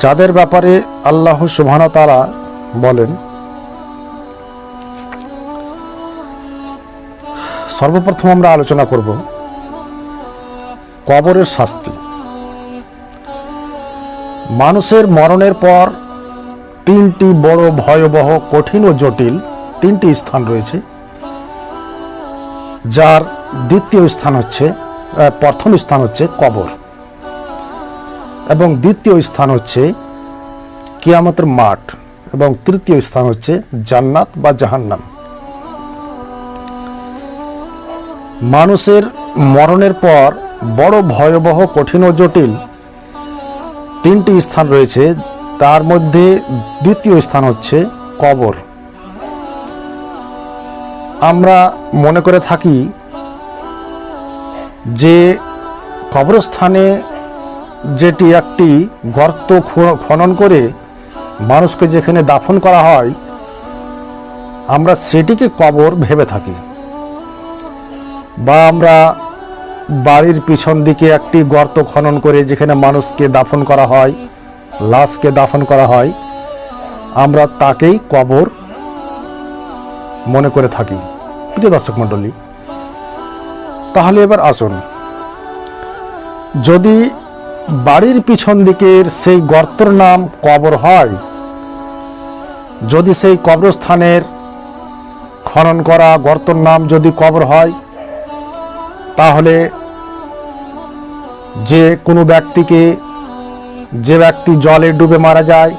যাদের ব্যাপারে আল্লাহ সুবহান তারা বলেন, সর্বপ্রথম আমরা আলোচনা করব কবরের শাস্তি। মানুষের মরণের পর তিনটি বড়, ভয়াবহ, কঠিন ও জটিল তিনটি স্থান রয়েছে, যার দ্বিতীয় স্থান হচ্ছে প্রথম স্থান হচ্ছে কবর। এবং দ্বিতীয় স্থান হচ্ছে কিয়ামতের মাঠ এবং তৃতীয় স্থান হচ্ছে জান্নাত বা জাহান্নাম। মানুষের মরণের পর বড় ভয়াবহ, কঠিন ও জটিল তিনটি স্থান রয়েছে। তার মধ্যে দ্বিতীয় স্থান হচ্ছে কবর। আমরা মনে করে থাকি যে কবরস্থানে যেটি একটি গর্ত খনন করে মানুষকে যেখানে দাফন করা হয়, আমরা সেটিকে কবর ভেবে থাকি। বা আমরা বাড়ির পিছন দিকে একটি গর্ত খনন করে যেখানে মানুষকে দাফন করা হয়, লাশকে দাফন করা হয়, আমরা তাকেই কবর মনে করে থাকি। প্রিয় দর্শক মণ্ডলী, তাহলে এবার আসুন। যদি বাড়ির পিছন দিকের সেই গর্তর নাম কবর হয়। যদি সেই কবরস্থানের খনন করা গর্তর নাম যদি কবর হয়, তাহলে যে কোনো ব্যক্তিকে, যে ব্যক্তি জলে ডুবে মারা যায়,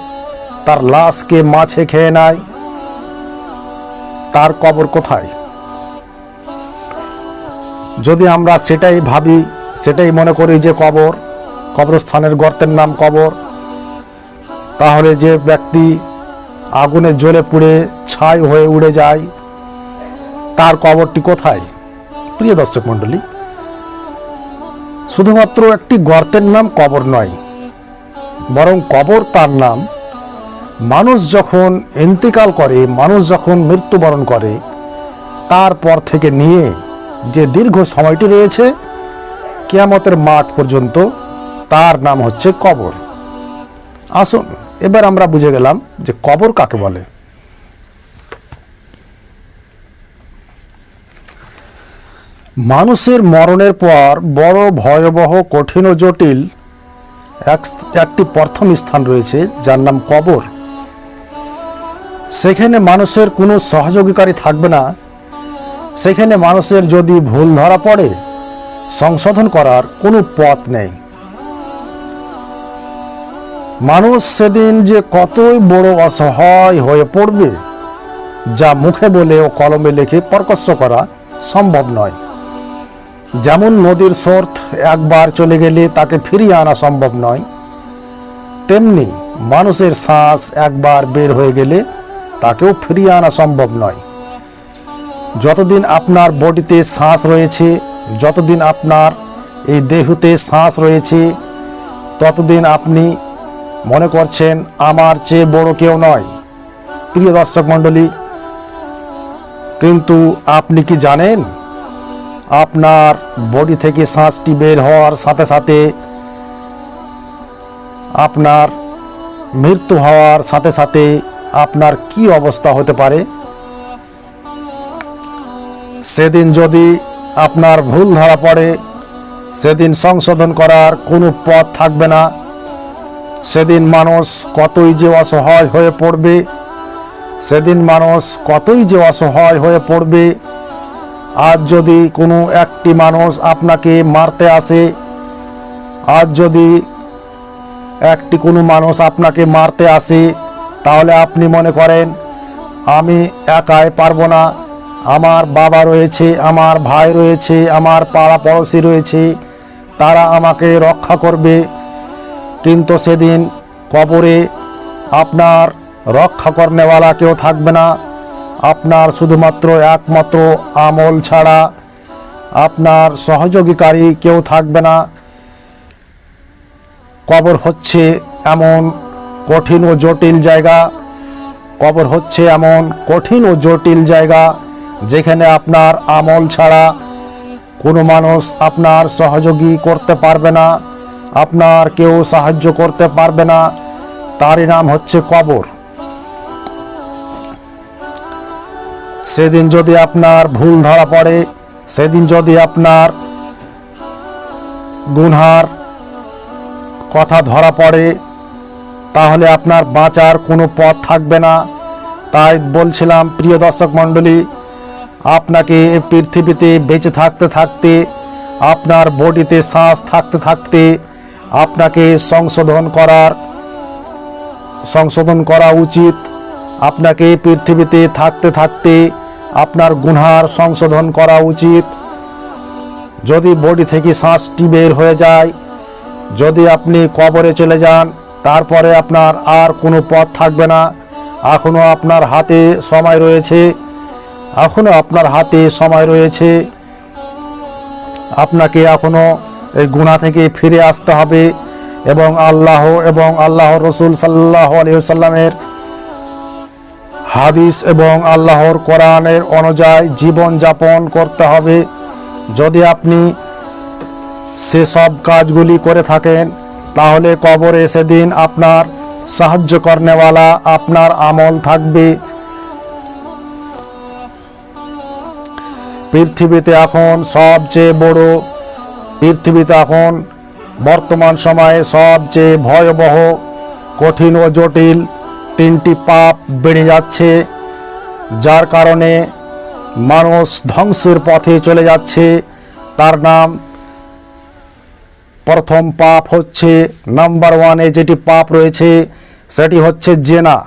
তার লাশকে মাছে খেয়ে নেয়, তার কবর কোথায়? যদি আমরা সেটাই ভাবি, সেটাই মনে করি যে কবর কবরস্থানের গর্তের নাম কবর। তাহলে যে ব্যক্তি আগুনে জ্বলে পুড়ে ছাই হয়ে উড়ে যায়, তার কবরটি কোথায়? প্রিয় দর্শক মণ্ডলী, শুধুমাত্র একটি গর্তের নাম কবর নয়, বরং কবর তার নাম। মানুষ যখন ইন্তিকাল করে, মানুষ যখন মৃত্যুবরণ করে তারপর থেকে নিয়ে যে দীর্ঘ সময়টি রয়েছে, কেয়ামতের মাঠ পর্যন্ত তার নাম হচ্ছে কবর। আসুন, এবার আমরা বুঝে গেলাম যে কবর কাকে বলে। মানুষের মরণের পর বড়, ভয়াবহ, কঠিন ও জটিল এক- একটি প্রথম স্থান রয়েছে, যার নাম কবর। সেখানে মানুষের কোনো সহযোগীকারী থাকবে না। সেখানে মানুষের যদি ভুল ধরা পড়ে, সংশোধন করার কোনো পথ নেই। মানুষ সেদিন যে কতই বড় অসহায় হয়ে পড়বে, যা মুখে বলে ও কলমে লিখে প্রকাশ্য করা সম্ভব নয়। যেমন নদীর স্রোত একবার চলে গেলে তাকে ফিরিয়ে আনা সম্ভব নয়, তেমনি মানুষের শ্বাস একবার বের হয়ে গেলে তাকেও ফিরিয়ে আনা সম্ভব নয়। যতদিন আপনার বডিতে শ্বাস রয়েছে, যতদিন আপনার এই দেহতে শ্বাস রয়েছে, ততদিন আপনি মনে করছেন আমার চেয়ে বড় কেউ নয়। প্রিয় দর্শক মণ্ডলী, কিন্তু আপনি কি জানেন? আপনার বডি থেকে শ্বাসটি বের হওয়ার সাথে সাথে, আপনার মৃত্যু হওয়ার সাথে সাথে আপনার কি অবস্থা হতে পারে? সেদিন যদি আপনার ভুল ধরা পড়ে, সেদিন সংশোধন করার কোনো পথ থাকবে না। সেদিন মানুষ কতই যে অসহায় হয়ে পড়বে, সেদিন মানুষ কতই যে অসহায় হয়ে পড়বে। আজ যদি কোনো একটি মানুষ আপনাকে মারতে আসে, আজ যদি একটি কোনো মানুষ আপনাকে মারতে আসে, তাহলে আপনি মনে করেন, আমি একাই পারব না। আমার বাবা রয়েছে, আমার ভাই রয়েছে, আমার পাড়া পড়োশি রয়েছে, তারা আমাকে রক্ষা করবে। কিন্তু সেদিন কবরে আপনার রক্ষা করনেওয়ালা কেউ থাকবে না। আপনার শুধুমাত্র একমাত্র আমল ছাড়া আপনার সহযোগীকারী কেউ থাকবে না। কবর হচ্ছে এমন কঠিন ও জটিল জায়গা। কবর হচ্ছে এমন কঠিন ও জটিল জায়গা যেখানে আপনার আমল ছাড়া কোনো মানুষ আপনার সহযোগী করতে পারবে না। আপনার কেউ সাহায্য করতে পারবে না। তারই নাম হচ্ছে কবর। সেদিন যদি আপনার ভুল ধরা পড়ে, সেদিন যদি আপনার গুনহার কথা ধরা পড়ে, তাহলে আপনার বাঁচার কোনো পথ থাকবে না। তাই বলছিলাম, প্রিয় দর্শক মণ্ডলী, আপনাকে পৃথিবীতে বেঁচে থাকতে থাকতে, আপনার বডিতে শ্বাস থাকতে থাকতে আপনাকে সংশোধন করার, সংশোধন করা উচিত। আপনাকে পৃথিবীতে থাকতে থাকতে আপনার গুনহার সংশোধন করা উচিত। যদি বডি থেকে শ্বাসটি বের হয়ে যায়, যদি আপনি কবরে চলে যান, তারপরে আপনার আর কোনো পথ থাকবে না। এখনও আপনার হাতে সময় রয়েছে। এখনও আপনার হাতে সময় রয়েছে। আপনাকে এখনও এই গুণা থেকে ফিরে আসতে হবে এবং আল্লাহ এবং আল্লাহ রসুল সাল্লাহ আলিয়াল্লামের হাদিস এবং আল্লাহর কোরআনের অনুযায়ী জীবন যাপন করতে হবে। যদি আপনি সেসব কাজগুলি করে থাকেন, তাহলে কবরে সেদিন আপনার সাহায্য করনেওয়ালা আপনার আমল থাকবে। পৃথিবীতে এখন সবচেয়ে বড় পৃথিবীতে এখন বর্তমান সময়ে সবচেয়ে ভয়াবহ, কঠিন ও জটিল তিনটি পাপ বেড়ে যাচ্ছে, যার কারণে মানুষ ধ্বংসের পথে চলে যাচ্ছে। তার নাম, প্রথম পাপ হচ্ছে নাম্বার ওয়ানে যেটি পাপ রয়েছে, সেটি হচ্ছে জেনা।